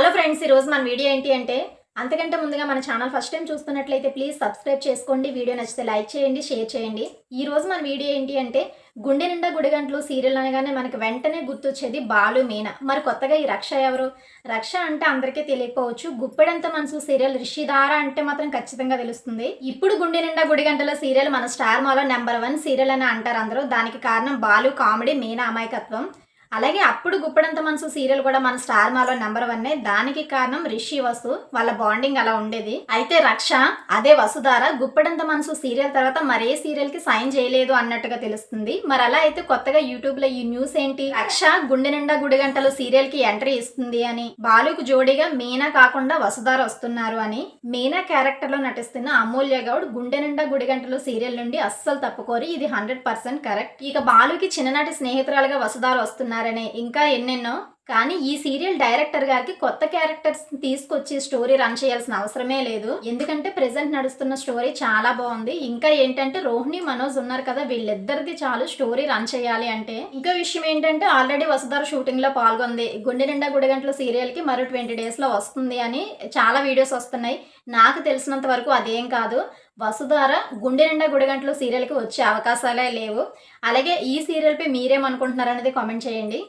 Hello friends ఈరోజు మన video ఏంటి అంటే అంతకంటే ముందుగా మన ఛానల్ ఫస్ట్ టైం చూస్తున్నట్లయితే ప్లీజ్ సబ్స్క్రైబ్ చేసుకోండి వీడియో నచ్చితే లైక్ చేయండి షేర్ చేయండి. ఈ రోజు మన వీడియో ఏంటి అంటే గుండె నిండా గుడిగంటలు సీరియల్ అనగానే మనకు వెంటనే గుర్తొచ్చేది బాలు మీన. మరి కొత్తగా ఈ రక్ష ఎవరు? రక్ష అంటే అందరికీ తెలియకపోవచ్చు. గుప్పెడంత మనసు సీరియల్ రిషిధార అంటే మాత్రం ఖచ్చితంగా తెలుస్తుంది. ఇప్పుడు గుండె నిండా గుడిగంటల సీరియల్ మన స్టార్ మాలో నెంబర్ వన్ సీరియల్ అని అంటారు అందరూ. దానికి కారణం బాలు కామెడీ మీనా అమాయకత్వం. అలాగే అప్పుడు గుప్పడంత మనసు సీరియల్ కూడా మన స్టార్ మాలో నెంబర్ వన్ దానికి కారణం రిషి వసు. వాళ్ళ బాండింగ్ అలా ఉండేది. అయితే రక్ష అదే వసుధార గుప్పడంత మనసు సీరియల్ తర్వాత మరే సీరియల్కి సైన్ చేయలేదు అన్నట్టుగా తెలుస్తుంది. మరి అలా అయితే కొత్తగా యూట్యూబ్లో ఈ న్యూస్ ఏంటి? రక్ష గుండె నిండా గుడిగంటలు సీరియల్కి ఎంట్రీ ఇస్తుంది అని బాలుకు జోడీగా మీనా కాకుండా వసుధార వస్తున్నారు అని మీనా క్యారెక్టర్లో నటిస్తున్న అమూల్య గౌడ్ గుండె నిండా గుడిగంటలు సీరియల్ నుండి అస్సలు తప్పుకోరి. ఇది హండ్రెడ్ పర్సెంట్ కరెక్ట్. ఇక బాలుకి చిన్ననాటి స్నేహితురాలుగా వసుధార వస్తున్నారని ఇంకా ఎన్నెన్నో కానీ ఈ సీరియల్ డైరెక్టర్ గారికి కొత్త క్యారెక్టర్స్ తీసుకొచ్చి స్టోరీ రన్ చేయాల్సిన అవసరమే లేదు. ఎందుకంటే ప్రెసెంట్ నడుస్తున్న స్టోరీ చాలా బాగుంది. ఇంకా ఏంటంటే రోహిణి మనోజ్ ఉన్నారు కదా వీళ్ళిద్దరిది చాలు స్టోరీ రన్ చేయాలి అంటే. ఇంకా విషయం ఏంటంటే ఆల్రెడీ వసుధార షూటింగ్లో పాల్గొంది. గుండె నిండా గుడిగంటల సీరియల్కి మరో ట్వంటీ డేస్లో వస్తుంది అని చాలా వీడియోస్ వస్తున్నాయి. నాకు తెలిసినంత వరకు అదేం కాదు. వసుధార గుండె నిండా గుడిగంటలు సీరియల్కి వచ్చే అవకాశాలే లేవు. అలాగే ఈ సీరియల్పై మీరేమనుకుంటున్నారనేది కామెంట్ చేయండి.